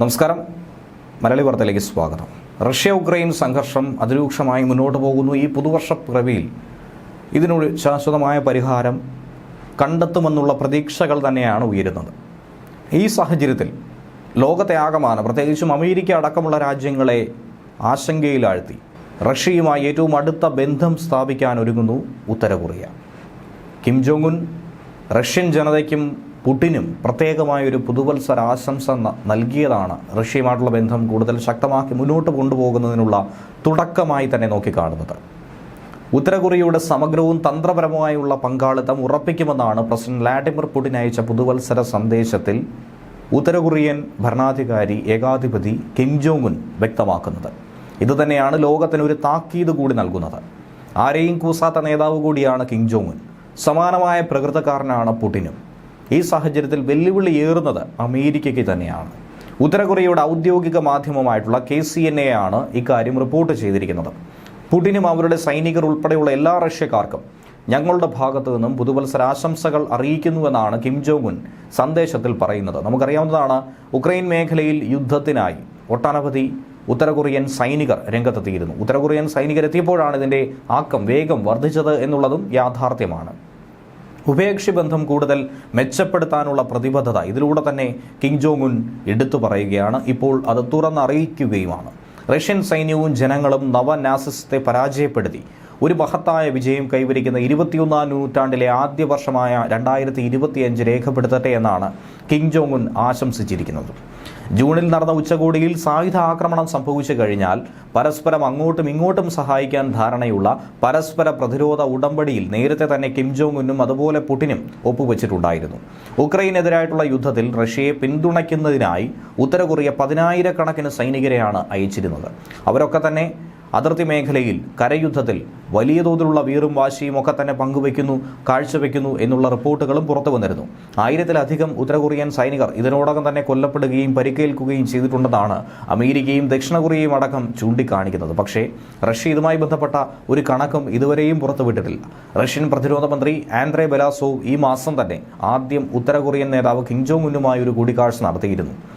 നമസ്കാരം. മലയാളി വാർത്തയിലേക്ക് സ്വാഗതം. റഷ്യ ഉക്രൈൻ സംഘർഷം അതിരൂക്ഷമായി മുന്നോട്ട് പോകുന്നു. ഈ പുതുവർഷ പിറവിയിൽ ഇതിനൊരു ശാശ്വതമായ പരിഹാരം കണ്ടെത്തുമെന്നുള്ള പ്രതീക്ഷകൾ തന്നെയാണ് ഉയരുന്നത്. ഈ സാഹചര്യത്തിൽ ലോകത്തെ ആകമാനം പ്രത്യേകിച്ചും അമേരിക്ക അടക്കമുള്ള രാജ്യങ്ങളെ ആശങ്കയിലാഴ്ത്തി റഷ്യയുമായി ഏറ്റവും അടുത്ത ബന്ധം സ്ഥാപിക്കാൻ ഒരുങ്ങുന്നു ഉത്തര Korea Kim Jong Un Russian ജനതയ്ക്കും പുടിനും പ്രത്യേകമായൊരു പുതുവത്സര ആശംസ നൽകിയതാണ് റഷ്യയുമായിട്ടുള്ള ബന്ധം കൂടുതൽ ശക്തമാക്കി മുന്നോട്ട് കൊണ്ടുപോകുന്നതിനുള്ള തുടക്കമായി തന്നെ നോക്കിക്കാണുന്നത്. ഉത്തരകൊറിയയുടെ സമഗ്രവും തന്ത്രപരവുമായുള്ള പങ്കാളിത്തം ഉറപ്പിക്കുമെന്നാണ് പ്രസിഡന്റ് വ്ളാഡിമിർ പുടിൻ അയച്ച പുതുവത്സര സന്ദേശത്തിൽ ഉത്തരകൊറിയൻ ഭരണാധികാരി ഏകാധിപതി കിം ജോങ് ഉൻ വ്യക്തമാക്കുന്നത്. ഇതുതന്നെയാണ് ലോകത്തിന് ഒരു താക്കീത് കൂടി നൽകുന്നത്. ആരെയും കൂസാത്ത നേതാവ് കൂടിയാണ് കിം ജോങ് ഉൻ. സമാനമായ പ്രകൃതക്കാരനാണ് പുടിനും. ഈ സാഹചര്യത്തിൽ വെല്ലുവിളി ഏറുന്നത് അമേരിക്കയ്ക്ക് തന്നെയാണ്. ഉത്തര കൊറിയയുടെ ഔദ്യോഗിക മാധ്യമമായിട്ടുള്ള കെ സി എൻ എ ആണ് ഇക്കാര്യം റിപ്പോർട്ട് ചെയ്തിരിക്കുന്നത്. പുടിനും അവരുടെ സൈനികർ ഉൾപ്പെടെയുള്ള എല്ലാ റഷ്യക്കാർക്കും ഞങ്ങളുടെ ഭാഗത്തു നിന്നും പുതുവത്സര ആശംസകൾ അറിയിക്കുന്നുവെന്നാണ് കിം ജോങ് ഉൻ സന്ദേശത്തിൽ പറയുന്നത്. നമുക്കറിയാവുന്നതാണ് ഉക്രൈൻ മേഖലയിൽ യുദ്ധത്തിനായി ഒട്ടനവധി ഉത്തര കൊറിയൻ സൈനികർ രംഗത്തെത്തിയിരുന്നു. ഉത്തര കൊറിയൻ സൈനികർ എത്തിയപ്പോഴാണ് ഇതിന്റെ ആക്കം വേഗം വർദ്ധിച്ചത് എന്നുള്ളതും യാഥാർത്ഥ്യമാണ്. ഉഭയകക്ഷി ബന്ധം കൂടുതൽ മെച്ചപ്പെടുത്താനുള്ള പ്രതിബദ്ധത ഇതിലൂടെ തന്നെ കിങ് ജോങ് ഉൻ എടുത്തു പറയുകയാണ്. ഇപ്പോൾ അത് തുറന്നറിയിക്കുകയുമാണ്. റഷ്യൻ സൈന്യവും ജനങ്ങളും നവനാസിസത്തെ പരാജയപ്പെടുത്തി. ഒരു മഹത്തായ വിജയം കൈവരിക്കുന്ന ഇരുപത്തിയൊന്നാം നൂറ്റാണ്ടിലെ ആദ്യ വർഷമായ രണ്ടായിരത്തി ഇരുപത്തിയഞ്ച് രേഖപ്പെടുത്തട്ടെ എന്നാണ് കിങ് ജോങ് ഉൻ ആശംസിച്ചിരിക്കുന്നത്. ജൂണിൽ നടന്ന ഉച്ചകോടിയിൽ സായുധ ആക്രമണം സംഭവിച്ചു കഴിഞ്ഞാൽ പരസ്പരം അങ്ങോട്ടും ഇങ്ങോട്ടും സഹായിക്കാൻ ധാരണയുള്ള പരസ്പര പ്രതിരോധ ഉടമ്പടിയിൽ നേരത്തെ തന്നെ കിം ജോങ് ഉന്നും അതുപോലെ പുടിനും ഒപ്പുവെച്ചിട്ടുണ്ടായിരുന്നു. ഉക്രൈനെതിരായിട്ടുള്ള യുദ്ധത്തിൽ റഷ്യയെ പിന്തുണയ്ക്കുന്നതിനായി ഉത്തര കൊറിയ പതിനായിരക്കണക്കിന് സൈനികരെയാണ് അയച്ചിരുന്നത്. അവരൊക്കെ തന്നെ അതിർത്തി മേഖലയിൽ കരയുദ്ധത്തിൽ വലിയ തോതിലുള്ള വീറും വാശിയും ഒക്കെ തന്നെ പങ്കുവയ്ക്കുന്നു കാഴ്ചവെക്കുന്നു എന്നുള്ള റിപ്പോർട്ടുകളും പുറത്തു വന്നിരുന്നു. ആയിരത്തിലധികം ഉത്തരകൊറിയൻ സൈനികർ ഇതിനോടകം തന്നെ കൊല്ലപ്പെടുകയും പരിക്കേൽക്കുകയും ചെയ്തിട്ടുണ്ടെന്നാണ് അമേരിക്കയും ദക്ഷിണ കൊറിയയും അടക്കം ചൂണ്ടിക്കാണിക്കുന്നത്. പക്ഷേ റഷ്യ ഇതുമായി ബന്ധപ്പെട്ട ഒരു കണക്കും ഇതുവരെയും പുറത്തുവിട്ടിട്ടില്ല. റഷ്യൻ പ്രതിരോധ മന്ത്രി ആൻഡ്രേ ബെലാസോവ് ഈ മാസം തന്നെ ആദ്യം ഉത്തര കൊറിയൻ നേതാവ് കിം ജോങ് ഉന്നുമായി ഒരു കൂടിക്കാഴ്ച നടത്തിയിരുന്നു.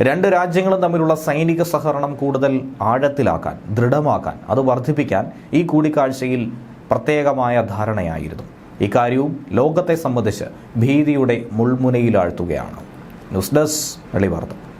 രണ്ട് രാജ്യങ്ങളും തമ്മിലുള്ള സൈനിക സഹകരണം കൂടുതൽ ആഴത്തിലാക്കാൻ ദൃഢമാക്കാൻ അത് വർദ്ധിപ്പിക്കാൻ ഈ കൂടിക്കാഴ്ചയിൽ പ്രത്യേകമായ ധാരണയായിരുന്നു. ഇക്കാര്യവും ലോകത്തെ സംബന്ധിച്ച് ഭീതിയുടെ മുൾമുനയിലാഴ്ത്തുകയാണ്. News desk വെളിവാർത്ത.